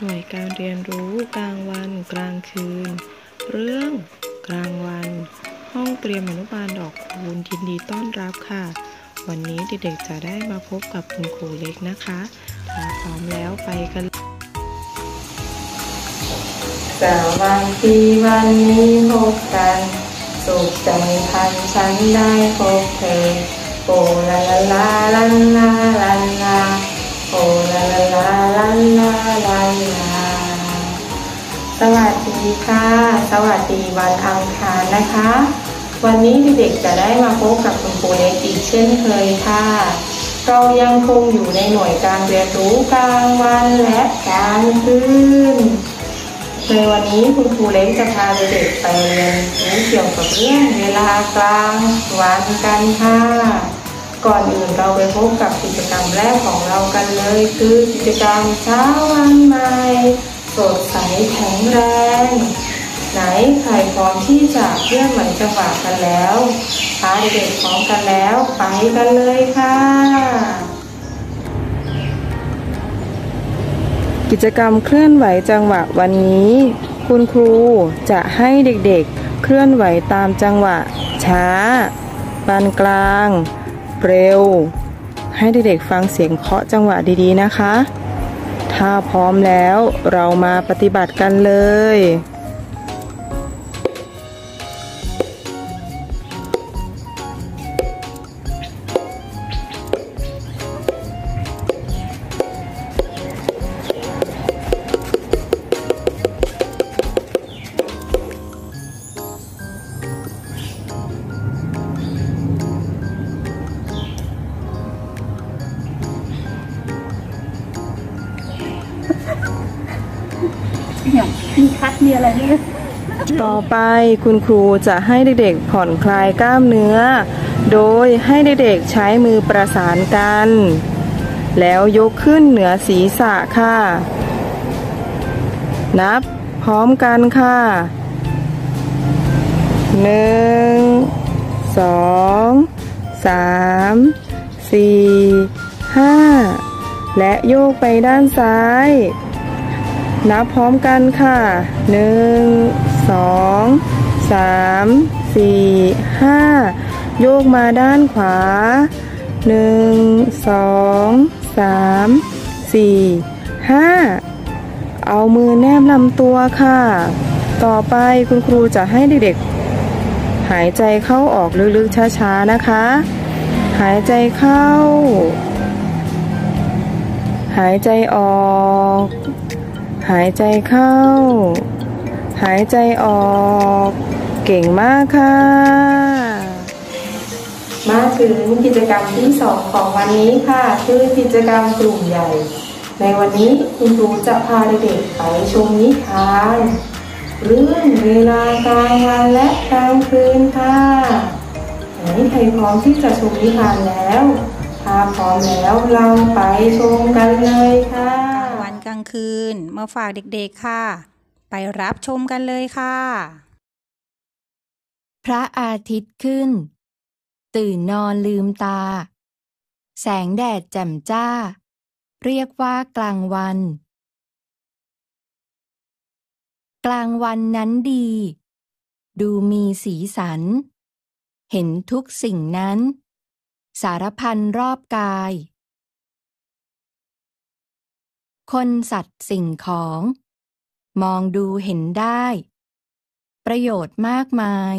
หน่วยการเรียนรู้กลางวันกลางคืน เรื่องกลางวัน ห้องเตรียมอนุบาลดอกคูณยินดีต้อนรับค่ะ วันนี้เด็กๆจะได้มาพบกับคุณครูเล็กนะคะถ้าพร้อมแล้วไปกันสวัสดีวันนี้พบกัน สุขใจพันฉันได้พบเธอโอลาลาลาลาลาลาลา โอลาลาลาลาลาลาสวัสดีค่ะ สวัสดีวันอังคารนะคะ วันนี้เด็กๆจะได้มาพบกับคุณครูเล็กอีกเช่นเคยค่ะ เรายังคงอยู่ในหน่วยการเรียนรู้กลางวันและกลางคืนในวันนี้คุณครูเล้งจะพาเด็กๆไปเรียนรู้เกี่ยวกับเรื่องเวลากลางวันกันค่ะ ก่อนอื่นเราไปพบกับกิจกรรมแรกของเรากันเลย คือกิจกรรมเช้าวันใหม่ สดใสแข็งแรง ไหนใครพร้อมที่จะเคลื่อนไหวจังหวะกันแล้วพาเด็กพร้อมกันแล้วไปกันเลยค่ะ กิจกรรมเคลื่อนไหวจังหวะวันนี้ คุณครูจะให้เด็กๆ เคลื่อนไหวตามจังหวะ ช้า ปานกลาง เร็ว ให้เด็กๆฟังเสียงเคาะจังหวะดีๆนะคะ ถ้าพร้อมแล้วเรามาปฏิบัติกันเลย อย่างมีคัดมีอะไรไหมต่อไปคุณครูจะให้เด็กๆผ่อนคลายกล้ามเนื้อ โดยให้เด็กๆใช้มือประสานกัน แล้วยกขึ้นเหนือศีรษะค่ะ นับพร้อมกันค่ะหนึ่งสองสามสี่ห้าและโยกไปด้านซ้าย นับพร้อมกันค่ะหนึ่งสองสามสี่ห้าโยกมาด้านขวาหนึ่งสองสามสี่ห้าเอามือแนบลำตัวค่ะ ต่อไปคุณครูจะให้เด็กๆ หายใจเข้าออกลึกๆ ช้าๆ นะคะ หายใจเข้า หายใจออก หายใจเข้า หายใจออก เก่งมากค่ะ มาถึงกิจกรรมที่สองของวันนี้ค่ะ คือกิจกรรมกลุ่มใหญ่ ในวันนี้คุณครูจะพาเด็กๆไปชมนิทานเรื่องเวลากลางวันและกลางคืนค่ะไหนใครพร้อมที่จะชมนิทานแล้ว ถ้าพร้อมแล้วเราไปชมกันเลยค่ะ กลางคืน มาฝากเด็กๆค่ะ ไปรับชมกันเลยค่ะ พระอาทิตย์ขึ้น ตื่นนอนลืมตา แสงแดดแจ่มจ้า เรียกว่ากลางวัน กลางวันนั้นดี ดูมีสีสัน เห็นทุกสิ่งนั้น สารพันรอบกาย คนสัตว์สิ่งของ มองดูเห็นได้ ประโยชน์มากมาย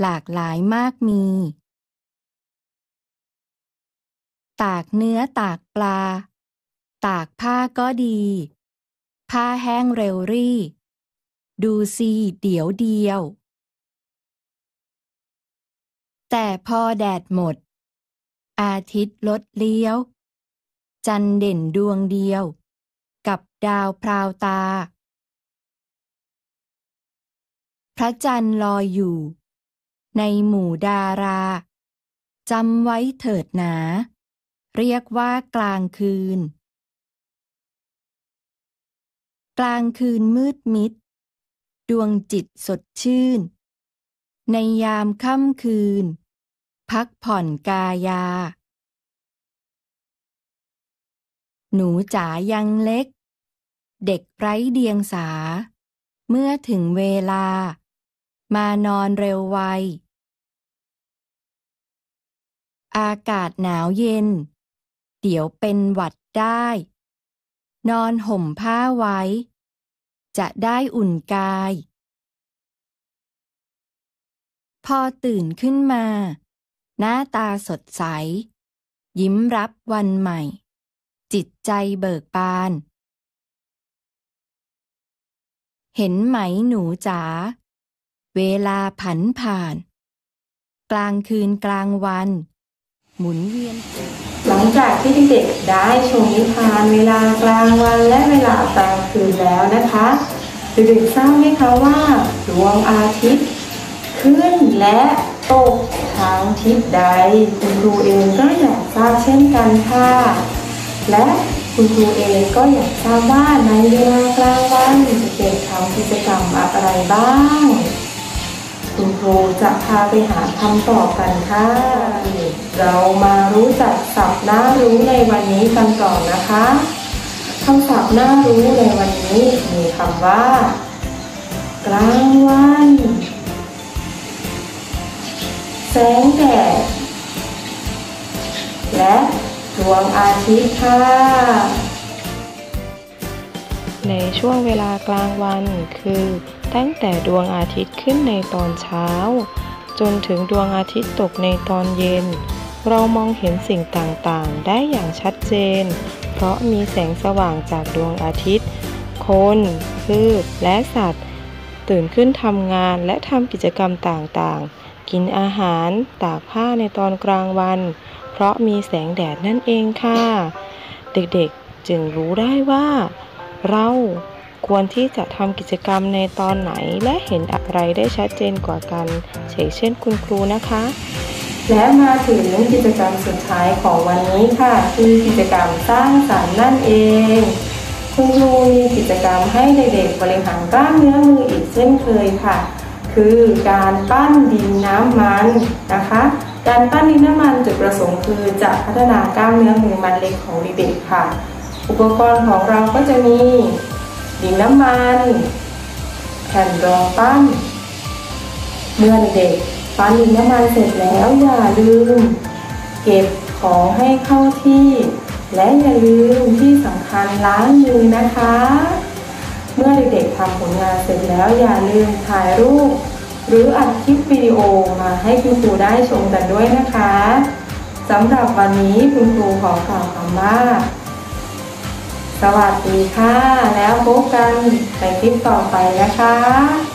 หลากหลายมากมี ตากเนื้อตากปลา ตากผ้าก็ดี ผ้าแห้งเร็วรี่ ดูสิเดี๋ยวเดียว แต่พอแดดหมด อาทิตย์ลดเลี้ยว จันเด่นดวงเดียว กับดาวพราวตา พระจันทร์ลอยอยู่ ในหมู่ดาราจำไว้เถิดหนา เรียกว่ากลางคืน กลางคืนมืดมิด ดวงจิตสดชื่น ในยามค่ำคืน พักผ่อนกายา หนูจ๋ายังเล็ก เด็กไร้เดียงสา เมื่อถึงเวลา มานอนเร็วไว อากาศหนาวเย็น เดี๋ยวเป็นหวัดได้ นอนห่มผ้าไว้ จะได้อุ่นกาย พอตื่นขึ้นมา หน้าตาสดใส ยิ้มรับวันใหม่ จิตใจเบิกบาน เห็นไหมหนูจ๋า เวลาผันผ่าน กลางคืนกลางวัน หมุนเวียน หลังจากที่เด็กๆได้ชมนิทานเวลากลางวันและเวลากลางคืนแล้วนะคะเด็กๆทราบไหมคะว่าดวงอาทิตย์ ขึ้นและตกทางทิศใด คุณครูเองก็อยากทราบเช่นกันค่ะ และคุณครูเองก็อยากทราบว่าในเวลากลางวันเด็กๆทำกิจกรรมอะไรบ้าง คุณครูจะพาไปหาคำตอบกันค่ะ เรามารู้จักศัพท์น่ารู้ในวันนี้กันก่อนนะคะคำศัพท์น่ารู้ในวันนี้มีคำว่า กลางวัน แสงแดดและ ดวงอาทิตย์ค่ะ ในช่วงเวลากลางวันคือ ตั้งแต่ดวงอาทิตย์ขึ้นในตอนเช้า จนถึงดวงอาทิตย์ตกในตอนเย็น เรามองเห็นสิ่งต่างๆ ได้อย่างชัดเจน เพราะมีแสงสว่างจากดวงอาทิตย์ คน พืช และสัตว์ ตื่นขึ้นทำงานและทำกิจกรรมต่างๆ กินอาหาร ตากผ้าในตอนกลางวัน ราะมีแสงแดดนั่นเองค่ะ เด็กๆจึงรู้ได้ว่า เราควรที่จะทำกิจกรรมในตอนไหนและเห็นอะไรได้ชัดเจนกว่ากันเช่นเช่นคุณครูนะคะ และมาถึงกิจกรรมสุดท้ายของวันนี้ค่ะ คือกิจกรรมสร้างสรรค์นั่นเอง คุณครูมีกิจกรรมให้เด็กๆบริหารกล้ามเนื้อมืออีกเช่นเคยค่ะ คือการปั้นดินน้ำมันนะคะ การปั้นดินน้ำมันจุดประสงค์คือจะพัฒนากล้ามเนื้อมือมันเล็กของเด็กๆค่ะ อุปกรณ์ของเราก็จะมีดินน้ำมัน แผ่นรองปั้น เมื่อเด็กปั้นดินน้ำมันเสร็จแล้วอย่าลืม เก็บของให้เข้าที่ และอย่าลืมที่สำคัญล้างมือนะคะ เมื่อเด็กๆทำผลงานเสร็จแล้วอย่าลืมถ่ายรูป หรืออัดคลิปวิดีโอมาให้คุณครูได้ชมกันด้วยนะคะสำหรับวันนี้คุณครูขอกล่าวคำว่า สวัสดีค่ะ แล้วพบกันในคลิปต่อไปนะคะ